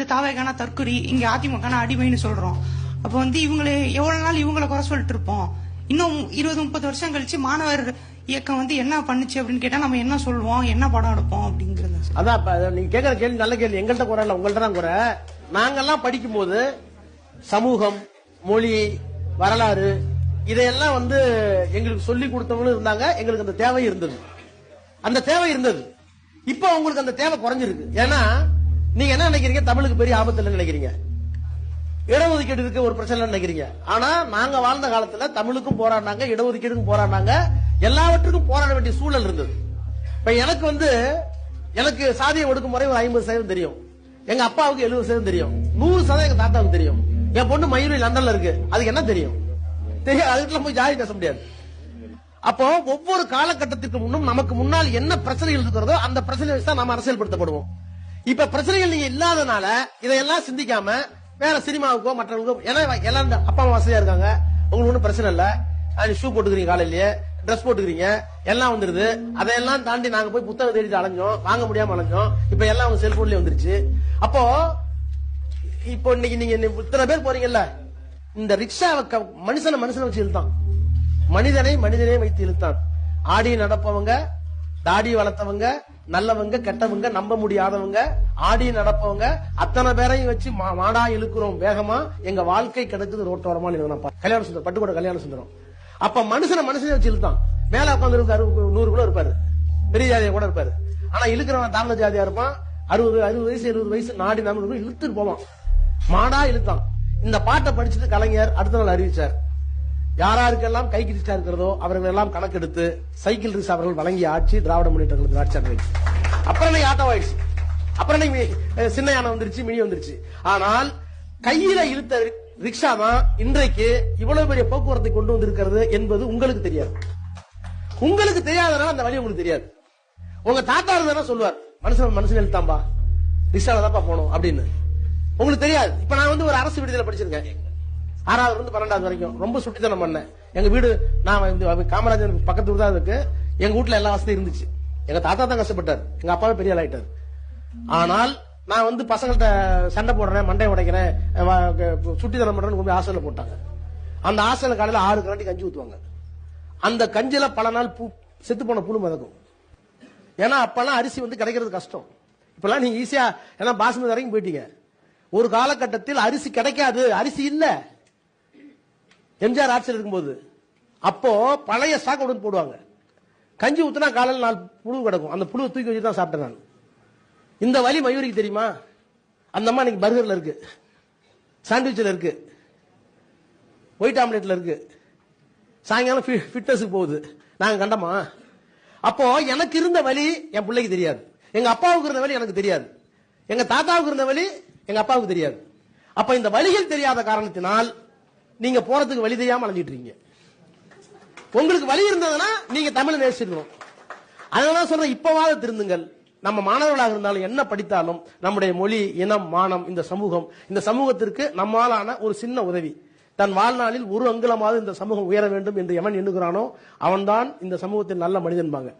இந்த தற்கொலை இங்க அதிமுகனா அடிமைன்னு சொல்றோம். அப்ப வந்து இவங்களே எவ்வளவு நாள் இவங்களை குறை சொல்லிட்டு இருப்போம்? இன்னும் இருபது முப்பது வருஷம் கழிச்சு மாணவர் இயக்கம் வந்து என்ன பண்ணுச்சு அப்படின்னு கேட்டா நம்ம என்ன சொல்லுவோம் என்ன படம் எடுப்போம் அப்படிங்கறது அதான் நீங்க கேக்குற கேள்வி நல்ல கேள்வி. எங்கள்கிட்ட குறை இல்ல உங்கள்ட்ட தான் குறை. நாங்கெல்லாம் படிக்கும்போது சமூகம் மொழி வரலாறு இதையெல்லாம் வந்து எங்களுக்கு சொல்லி கொடுத்தவங்களும் இருந்தாங்க. எங்களுக்கு அந்த தேவை இருந்தது. அந்த தேவை இருந்தது. இப்போ உங்களுக்கு அந்த தேவை குறைஞ்சிருக்கு. ஏன்னா நீங்க என்ன நினைக்கிறீங்க? தமிழுக்கு பெரிய ஆபத்து இல்லைன்னு நினைக்கிறீங்க. இடஒதுக்கீடு இருக்கு ஒரு பிரச்சனை இல்லைன்னு நினைக்கிறீங்க. ஆனா நாங்க வாழ்ந்த காலத்துல தமிழுக்கும் போராடினாங்க இடஒதுக்கீடுக்கும் போராடினாங்க. எல்லாவற்றுக்கும் போராட வேண்டிய சூழல் இருந்தது. இப்ப எனக்கு வந்து எனக்கு சாதிய ஒடுக்குமுறை ஒரு ஐம்பது சதவீதம் தெரியும். எங்க அப்பாவுக்கு எழுபது சதவீதம் தெரியும். நூறு சதவீதம் எங்க தாத்தாவுக்கு தெரியும். என் பொண்ணு மயூரி லண்டன்ல இருக்கு. அதுக்கு என்ன தெரியும்? தெரியும் அதுக்குள்ள போய் ஜாதி பேச முடியாது. அப்போ ஒவ்வொரு காலகட்டத்திற்கு முன்னும் நமக்கு முன்னால் என்ன பிரச்சனைகள் இருக்கிறதோ அந்த பிரச்சனை வச்சு தான் நாம அரசியல்படுத்தப்படுவோம். இப்ப பிரச்சனைகள் நீங்க இல்லாதனால இதையெல்லாம் சிந்திக்காம வேற சினிமாவுக்கோ மற்றவங்களுக்கோ ஏன்னா எல்லாரும் இந்த அப்பா அம்மா வசதியா இருக்காங்க. உங்களுக்கு ஒன்றும் பிரச்சனை இல்ல. ஷூ போட்டுக்கிறீங்க காலையிலேயே. ட்ரெஸ் போட்டுக்கிறீங்க. எல்லாம் வந்துருது. அதையெல்லாம் தாண்டி நாங்க போய் புத்தகம் தேடிட்டு அலைஞ்சோம். வாங்க முடியாம அலைஞ்சோம். இப்ப எல்லாம் உங்க செல்போன்லயே வந்துருச்சு. அப்போ இப்போ இன்னைக்கு நீங்க இத்தனை பேர் போறீங்கல்ல? இந்த ரிக்ஷாவை க- மனுஷனை மனுஷனை வச்சு இழுத்தான். மனிதனை மனிதனே வைத்து இழுத்தான். ஆடி நடப்பவங்க தாடி வளர்த்தவங்க நல்லவங்க கெட்டவங்க நம்ப முடியாதவங்க ஆடி நடப்பவங்க அத்தனை பேரையும் வச்சு மா- மாடா இழுக்கிறோம். வேகமா எங்க வாழ்க்கை கிடைச்சது ரோட்டோரமா கல்யாண சுந்தரம் பட்டுக்கோட கல்யாண சுந்தரம். அப்ப மனுஷனை மனுஷனை வச்சு இழுத்தான் மேல உட்காந்து இருக்காரு நூறு கூட இருப்பாரு. பெரிய ஜாதியா கூட இருப்பாரு. ஆனா இழுக்கிறவன் தாழ்ந்த ஜாதியா இருப்பான். அறுபது அறுபது வயசு எழுபது வயசு நாடி நம்ம இழுத்துட்டு போவான். மாடா இழுத்தான். இந்த பாட்டை படிச்சுட்டு கலைஞர் அடுத்த நாள் அறிவிச்சார். யாராருக்கெல்லாம் கை கிரிச்சா இருக்கிறதோ அவர்கள் எல்லாம் கணக்கெடுத்து சைக்கிள் ரிஸ் அவர்கள் வழங்கிய ஆட்சி திராவிட முன்னேற்ற ஆட்சி அன்றைக்கு அப்புறம் இன்னைக்கு ஆட்டோ ஆயிடுச்சு. அப்புறம் இன்னைக்கு சின்ன யானை வந்துருச்சு மினி வந்துருச்சு. ஆனால் கையில இழுத்த ரிக்ஷா தான் இன்றைக்கு இவ்வளவு பெரிய போக்குவரத்தை கொண்டு வந்திருக்கிறது என்பது உங்களுக்கு தெரியாது. உங்களுக்கு தெரியாதனால அந்த வழி உங்களுக்கு தெரியாது. உங்க தாத்தா இருந்தா சொல்லுவார்? மனுஷன் மனுஷன் எழுத்தாம்பா ரிக்ஷால தான்ப்பா போகணும் அப்படின்னு. உங்களுக்கு தெரியாது. இப்ப நான் வந்து ஒரு அரசு விடுதலை படிச்சிருக்கேன். ஆறாவது இருந்து பன்னெண்டாவது வரைக்கும். ரொம்ப சுட்டித்தனம் பண்ணேன் எங்க வீடு நான் காமராஜர் பக்கத்து தான் இருக்கு. எங்க வீட்டுல எல்லா வசதியும் இருந்துச்சு. எங்க தாத்தா தான் கஷ்டப்பட்டார். எங்க அப்பாவே பெரிய ஆளாயிட்டார். ஆனால் நான் வந்து பசங்கள்ட்ட சண்டை போடுறேன் மண்டை உடைக்கிறேன் சுட்டித்தனம் பண்றேன்னு கொண்டு போட்டாங்க. அந்த ஆசையில காலையில ஆறு கராட்டி கஞ்சி ஊத்துவாங்க. அந்த கஞ்சில பல நாள் பூ செத்து போன புழு மிதக்கும். ஏன்னா அப்பெல்லாம் அரிசி வந்து கிடைக்கிறது கஷ்டம். இப்பெல்லாம் நீங்க ஈஸியா ஏன்னா பாசுமதி வரைக்கும் போயிட்டீங்க. ஒரு காலகட்டத்தில் அரிசி கிடைக்காது. அரிசி இல்லை. எம்ஜிஆர் ஆட்சியில் இருக்கும்போது அப்போ பழைய ஸ்டாக் கொண்டு போடுவாங்க. கஞ்சி ஊத்துனா காலையில் நாலு புழு கிடக்கும். அந்த புழு தூக்கி வச்சு தான் சாப்பிட்டேன் நான். இந்த வலி மயூரிக்கு தெரியுமா? அந்த அம்மா இன்னைக்கு பர்கர்ல இருக்கு. சாண்ட்விச்சில் இருக்கு. ஒயிட் ஆம்லெட்ல இருக்கு. சாயங்காலம் ஃபிட்னஸுக்கு போகுது. நாங்கள் கண்டமா அப்போ எனக்கு இருந்த வலி என் பிள்ளைக்கு தெரியாது. எங்க அப்பாவுக்கு இருந்த வழி எனக்கு தெரியாது. எங்க தாத்தாவுக்கு இருந்த வழி எங்க அப்பாவுக்கு தெரியாது. அப்ப இந்த வழிகள் தெரியாத காரணத்தினால் நீங்க போறதுக்கு வழி தெரியாம அலைஞ்சிட்டு இருக்கீங்க. உங்களுக்கு வழி இருந்ததுன்னா நீங்க தமிழ் நேசிக்கணும் அதனால சொல்றேன் இப்பவாவது திருந்துங்கள். நம்ம மாணவர்களாக இருந்தாலும் என்ன படித்தாலும் நம்முடைய மொழி இனம் மானம் இந்த சமூகம் இந்த சமூகத்திற்கு நம்மாலான ஒரு சின்ன உதவி. தன் வாழ்நாளில் ஒரு அங்குலமாவது இந்த சமூகம் உயர வேண்டும் என்று எவன் எண்ணுகிறானோ அவன்தான் இந்த சமூகத்தில் நல்ல மனிதன்பாங்க.